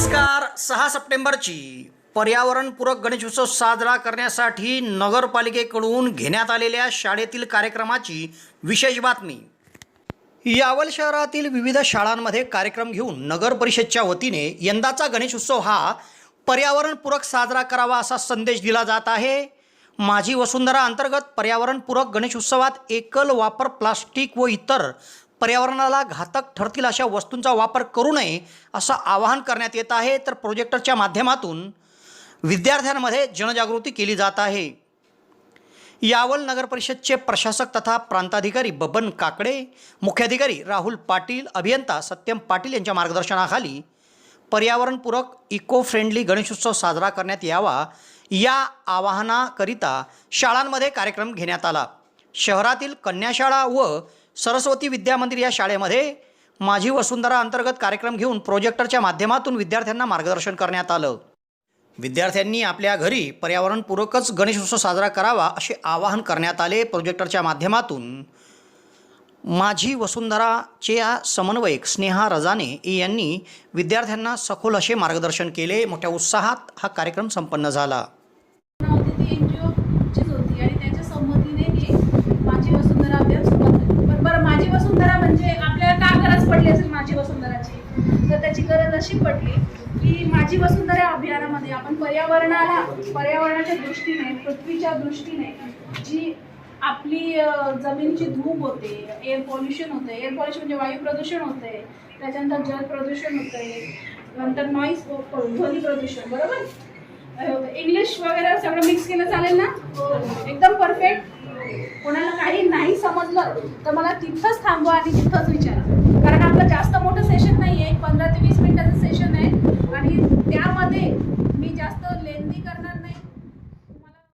नमस्कार सहा सप्टेंबरची पर्यावरणपूरक गणेशोत्सव साजरा करण्यासाठी नगरपालिकेकडून घेण्यात आलेल्या शाळेतील कार्यक्रमाची विशेष बातमी. यावल शहरातील विविध शाळांमध्ये कार्यक्रम घेऊन नगर परिषदच्या वतीने यंदाचा गणेशोत्सव हा पर्यावरणपूरक साजरा करावा असा संदेश दिला जात आहे. माझी वसुंधरा अंतर्गत पर्यावरणपूरक गणेशोत्सवात एकल वापर प्लास्टिक व इतर पर्यावरणाला घातक ठरतील अशा वस्तूंचा वापर करू नये असं आवाहन करण्यात येत आहे. तर प्रोजेक्टरच्या माध्यमातून विद्यार्थ्यांमध्ये जनजागृती केली जात आहे. यावल नगर परिषदचे प्रशासक तथा प्रांताधिकारी बबन काकडे मुख्याधिकारी राहुल पाटील अभियंता सत्यम पाटील यांच्या मार्गदर्शनाखाली पर्यावरणपूरक इको फ्रेंडली गणेशोत्सव साजरा करण्यात यावा या आवाहनाकरिता शाळांमध्ये कार्यक्रम घेण्यात आला. शहरातील कन्याशाळा व सरस्वती विद्यामंदिर या शाळेमध्ये माझी वसुंधरा अंतर्गत कार्यक्रम घेऊन प्रोजेक्टरच्या माध्यमातून विद्यार्थ्यांना मार्गदर्शन करण्यात आलं. विद्यार्थ्यांनी आपल्या घरी पर्यावरणपूरकच गणेशोत्सव साजरा करावा असे आवाहन करण्यात आले प्रोजेक्टरच्या माध्यमातून. माझी वसुंधराचे या समन्वयक स्नेहा रजाने यांनी विद्यार्थ्यांना सखोल असे मार्गदर्शन केले. मोठ्या उत्साहात हा कार्यक्रम संपन्न झाला होती ती एन जी ओचीच होती आणि त्याच्या संमतीने ही माझी वसुंधरा अभियान सुरुवात झाली पण बरं माझी वसुंधरा म्हणजे आपल्याला का गरज पडली असेल वसुंधराची तर त्याची गरज अशी पडली की माझी वसुंधरा अभियानामध्ये आपण पर्यावरणाला पर्यावरणाच्या दृष्टीने पृथ्वीच्या दृष्टीने जी आपली जमिनीची धूप होते एअर पॉल्युशन होते एअर पॉल्युशन म्हणजे वायू प्रदूषण होते त्याच्यानंतर जल प्रदूषण होते नंतर नॉईस ध्वनी प्रदूषण बरोबर? इंग्लिश वगैरे सगळं मिक्स केलं चालेल ना? एकदम परफेक्ट कोणाला काही नाही समजलं तर मला तिथंच थांबवा आणि तिथंच विचारा. कारण आपलं जास्त मोठं सेशन नाही आहे पंधरा ते वीस मिनिटाचं सेशन आहे. आणि